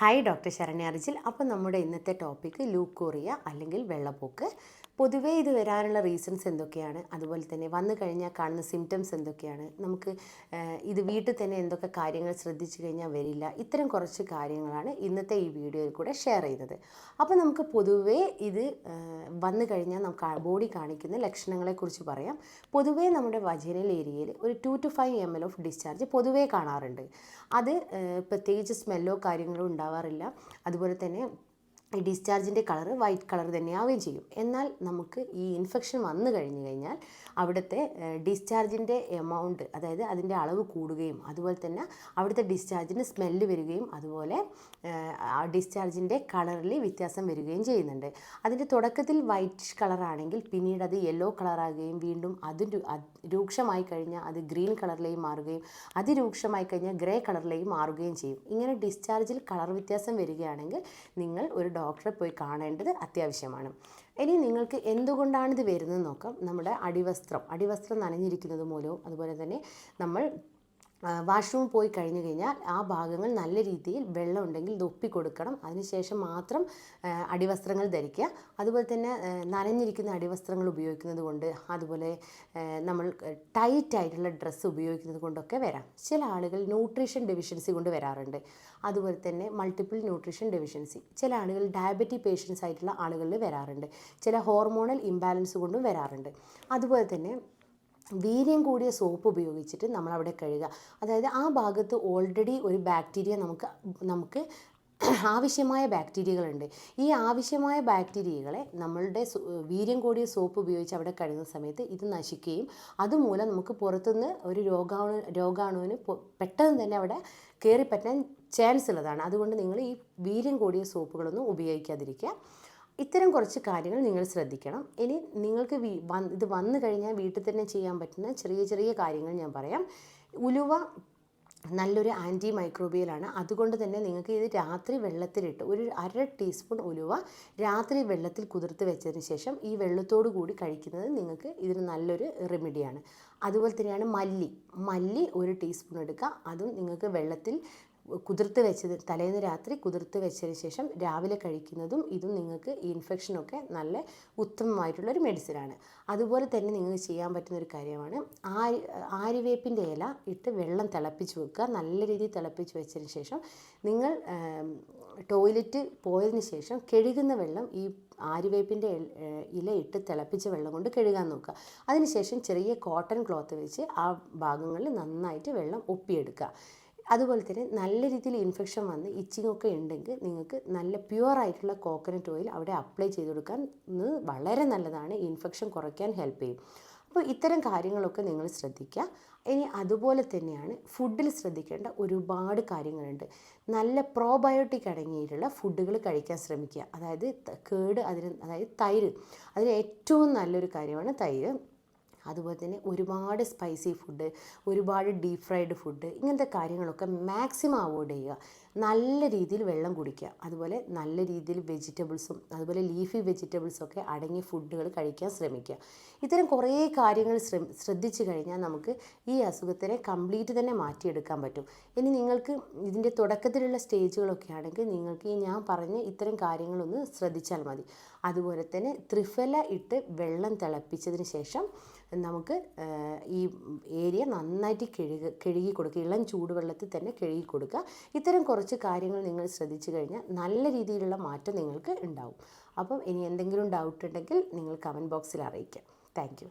Hi doctor Saranya അപ്പോൾ നമ്മുടെ ഇന്നത്തെ ടോപ്പിക്ക് ലൂക്കോറിയ അല്ലെങ്കിൽ വെള്ളപ്പൊക്ക്. പൊതുവേ ഇത് വരാനുള്ള റീസൺസ് എന്തൊക്കെയാണ്? അതുപോലെ തന്നെ വന്നു കഴിഞ്ഞാൽ കാണുന്ന സിംറ്റംസ് എന്തൊക്കെയാണ്? നമുക്ക് ഇത് വീട്ടിൽ തന്നെ എന്തൊക്കെ കാര്യങ്ങൾ ശ്രദ്ധിച്ചു കഴിഞ്ഞാൽ വരില്ല? ഇത്തരം കുറച്ച് കാര്യങ്ങളാണ് ഇന്നത്തെ ഈ വീഡിയോയിൽ കൂടെ ഷെയർ ചെയ്തത് അപ്പോൾ നമുക്ക് പൊതുവേ ഇത് വന്നു കഴിഞ്ഞാൽ നമുക്ക് ബോഡി കാണിക്കുന്ന ലക്ഷണങ്ങളെക്കുറിച്ച് പറയാം. പൊതുവേ നമ്മുടെ വജനൽ ഏരിയയിൽ ഒരു two to five M L of discharge പൊതുവേ കാണാറുണ്ട്. അത് പ്രത്യേകിച്ച് സ്മെല്ലോ കാര്യങ്ങളോ ഉണ്ടാവാറില്ല. അതുപോലെ തന്നെ ഈ ഡിസ്ചാർജിന്റെ കളർ വൈറ്റ് കളർ തന്നെയാവുകയും ചെയ്യും. എന്നാൽ നമുക്ക് ഈ ഇൻഫെക്ഷൻ വന്നു കഴിഞ്ഞു കഴിഞ്ഞാൽ അവിടുത്തെ ഡിസ്ചാർജിന്റെ എമൗണ്ട് അതായത് അതിന്റെ അളവ് കൂടുകയും അതുപോലെ തന്നെ അവിടുത്തെ ഡിസ്ചാർജിന് സ്മെല്ല് വരികയും അതുപോലെ ആ ഡിസ്ചാർജിന്റെ കളറിൽ വ്യത്യാസം വരികയും ചെയ്യുന്നുണ്ട്. അതിന്റെ തുടക്കത്തിൽ വൈറ്റ് കളറാണെങ്കിൽ പിന്നീട് അത് യെല്ലോ കളറാകുകയും വീണ്ടും അത് രൂക്ഷമായി കഴിഞ്ഞാൽ അത് ഗ്രീൻ കളറിലേക്ക് മാറുകയും അതിരൂക്ഷമായി കഴിഞ്ഞാൽ ഗ്രേ കളറിലേക്ക് മാറുകയും ചെയ്യും. ഇങ്ങനെ ഡിസ്ചാർജിൽ കളർ വ്യത്യാസം വരികയാണെങ്കിൽ നിങ്ങൾ ഒരു ഡോക്ടറെ പോയി കാണേണ്ടത് അത്യാവശ്യമാണ്. ഇനി നിങ്ങൾക്ക് എന്തുകൊണ്ടാണിത് വരുന്നത് നോക്കാം. നമ്മുടെ അടിവസ്ത്രം അടിവസ്ത്രം നനഞ്ഞിരിക്കുന്നത് മൂലവും അതുപോലെ തന്നെ നമ്മൾ വാഷ്റൂം പോയി കഴിഞ്ഞു കഴിഞ്ഞാൽ ആ ഭാഗങ്ങൾ നല്ല രീതിയിൽ വെള്ളം ഉണ്ടെങ്കിൽ ഇത് ഒപ്പി കൊടുക്കണം അതിനുശേഷം മാത്രം അടിവസ്ത്രങ്ങൾ ധരിക്കുക. അതുപോലെ തന്നെ നനഞ്ഞിരിക്കുന്ന അടിവസ്ത്രങ്ങൾ ഉപയോഗിക്കുന്നത് കൊണ്ട് അതുപോലെ നമ്മൾ ടൈറ്റ് ആയിട്ടുള്ള ഡ്രസ്സ് ഉപയോഗിക്കുന്നത് കൊണ്ടൊക്കെ വരാം. ചില ആളുകൾ ന്യൂട്രീഷൻ ഡെഫിഷ്യൻസി കൊണ്ട് വരാറുണ്ട്. അതുപോലെ തന്നെ മൾട്ടിപ്പിൾ ന്യൂട്രീഷൻ ഡെഫിഷ്യൻസി ചില ആളുകൾ ഡയബറ്റി പേഷ്യൻസ് ആയിട്ടുള്ള ആളുകളിൽ വരാറുണ്ട്. ചില ഹോർമോണൽ ഇംബാലൻസ് കൊണ്ടും വരാറുണ്ട്. അതുപോലെ തന്നെ വീര്യം കൂടിയ സോപ്പ് ഉപയോഗിച്ചിട്ട് നമ്മൾ അവിടെ കഴുകുക. അതായത് ആ ഭാഗത്ത് ഓൾറെഡി ഒരു ബാക്ടീരിയ നമുക്ക് നമുക്ക് ആവശ്യമായ ബാക്ടീരിയകളുണ്ട് ഈ ആവശ്യമായ ബാക്ടീരിയകളെ നമ്മളുടെ വീര്യം കൂടിയ സോപ്പ് ഉപയോഗിച്ച് അവിടെ കഴുകുന്ന സമയത്ത് ഇത് നശിക്കുകയും അതുമൂലം നമുക്ക് പുറത്തുനിന്ന് ഒരു രോഗാണു രോഗാണുവിന് പെട്ടെന്ന് തന്നെ അവിടെ കയറിപ്പറ്റാൻ ചാൻസ് ഉള്ളതാണ്. അതുകൊണ്ട് നിങ്ങൾ ഈ വീര്യം കൂടിയ സോപ്പുകളൊന്നും ഉപയോഗിക്കാതിരിക്കുക. ഇത്തരം കുറച്ച് കാര്യങ്ങൾ നിങ്ങൾ ശ്രദ്ധിക്കണം. ഇനി നിങ്ങൾക്ക് ഇത് വന്നു കഴിഞ്ഞാൽ വീട്ടിൽ തന്നെ ചെയ്യാൻ പറ്റുന്ന ചെറിയ ചെറിയ കാര്യങ്ങൾ ഞാൻ പറയാം. ഉലുവ നല്ലൊരു ആന്റി മൈക്രോബിയലാണ് അതുകൊണ്ട് തന്നെ നിങ്ങൾക്ക് ഇത് രാത്രി വെള്ളത്തിലിട്ട് ഒരു അര ടീസ്പൂൺ ഉലുവ രാത്രി വെള്ളത്തിൽ കുതിർത്ത് വെച്ചതിന് ശേഷം ഈ വെള്ളത്തോടു കൂടി കഴിക്കുന്നത് നിങ്ങൾക്ക് ഇതിന് നല്ലൊരു റെമഡിയാണ് അതുപോലെ തന്നെയാണ് മല്ലി. മല്ലി ഒരു ടീസ്പൂൺ എടുക്കുക. അതും നിങ്ങൾക്ക് വെള്ളത്തിൽ കുതിർത്ത് വെച്ചത് തലേന്ന് രാത്രി കുതിർത്ത് വെച്ചതിന് ശേഷം രാവിലെ കഴിക്കുന്നതും ഇതും നിങ്ങൾക്ക് ഈ ഇൻഫെക്ഷനൊക്കെ നല്ല ഉത്തമമായിട്ടുള്ളൊരു മെഡിസിനാണ്. അതുപോലെ തന്നെ നിങ്ങൾക്ക് ചെയ്യാൻ പറ്റുന്ന ഒരു കാര്യമാണ് ആരി ആര്യവേപ്പിന്റെ ഇല ഇട്ട് വെള്ളം തിളപ്പിച്ച് വെക്കുക. നല്ല രീതിയിൽ തിളപ്പിച്ച് വെച്ചതിന് ശേഷം നിങ്ങൾ ടോയ്ലറ്റ് പോയതിന് ശേഷം കഴുകുന്ന വെള്ളം ഈ ആര്യവേപ്പിന്റെ ഇല- ഇല ഇട്ട് തിളപ്പിച്ച വെള്ളം കൊണ്ട് കഴുകാൻ നോക്കുക. അതിനുശേഷം ചെറിയ കോട്ടൺ ക്ലോത്ത് വെച്ച് ആ ഭാഗങ്ങളിൽ നന്നായിട്ട് വെള്ളം ഒപ്പിയെടുക്കുക. അതുപോലെ തന്നെ നല്ല രീതിയിൽ ഇൻഫെക്ഷൻ വന്ന് ഇച്ചിങ് ഒക്കെ ഉണ്ടെങ്കിൽ നിങ്ങൾക്ക് നല്ല പ്യുവർ ആയിട്ടുള്ള കോക്കനട്ട് ഓയിൽ അവിടെ അപ്ലൈ ചെയ്ത് കൊടുക്കാൻ വളരെ നല്ലതാണ്. ഇൻഫെക്ഷൻ കുറയ്ക്കാൻ ഹെൽപ്പ് ചെയ്യും. അപ്പോൾ ഇത്തരം കാര്യങ്ങളൊക്കെ നിങ്ങൾ ശ്രദ്ധിക്കുക. ഇനി അതുപോലെ തന്നെയാണ് ഫുഡിൽ ശ്രദ്ധിക്കേണ്ട ഒരുപാട് കാര്യങ്ങളുണ്ട്. നല്ല പ്രോബയോട്ടിക് അടങ്ങിയിട്ടുള്ള ഫുഡുകൾ കഴിക്കാൻ ശ്രമിക്കുക. അതായത് കേട് അതിന് അതായത് തൈര്. അതിന് ഏറ്റവും നല്ലൊരു കാര്യമാണ് തൈര്. അതുപോലെ തന്നെ ഒരുപാട് സ്പൈസി ഫുഡ് ഒരുപാട് ഡീപ് ഫ്രൈഡ് ഫുഡ് ഇങ്ങനത്തെ കാര്യങ്ങളൊക്കെ മാക്സിമം അവോയ്ഡ് ചെയ്യുക. നല്ല രീതിയിൽ വെള്ളം കുടിക്കുക. അതുപോലെ നല്ല രീതിയിൽ വെജിറ്റബിൾസും അതുപോലെ ലീഫി വെജിറ്റബിൾസും ഒക്കെ അടങ്ങിയ ഫുഡുകൾ കഴിക്കാൻ ശ്രമിക്കുക. ഇത്തരം കുറേ കാര്യങ്ങൾ ശ്രദ്ധിച്ചു കഴിഞ്ഞാൽ നമുക്ക് ഈ അസുഖത്തിനെ കംപ്ലീറ്റ് തന്നെ മാറ്റിയെടുക്കാൻ പറ്റും. ഇനി നിങ്ങൾക്ക് ഇതിന്റെ തുടക്കത്തിലുള്ള സ്റ്റേജുകളൊക്കെ ആണെങ്കിൽ നിങ്ങൾക്ക് ഈ ഞാൻ പറഞ്ഞ ഇത്തരം കാര്യങ്ങളൊന്ന് ശ്രദ്ധിച്ചാൽ മതി. അതുപോലെ തന്നെ ത്രിഫല ഇട്ട് വെള്ളം തിളപ്പിച്ചതിന് ശേഷം നമുക്ക് ഈ ഏരിയ നന്നായിട്ട് കഴുക കഴുകി കൊടുക്കുക. ഇളം ചൂടുവെള്ളത്തിൽ തന്നെ കഴുകി കൊടുക്കുക. ഇത്തരം കുറച്ച് കാര്യങ്ങൾ നിങ്ങൾ ശ്രദ്ധിച്ചു കഴിഞ്ഞാൽ നല്ല രീതിയിലുള്ള മാറ്റം നിങ്ങൾക്ക് ഉണ്ടാവും. അപ്പം ഇനി എന്തെങ്കിലും ഡൗട്ട് ഉണ്ടെങ്കിൽ നിങ്ങൾ കമന്റ് ബോക്സിൽ അറിയിക്കാം. താങ്ക്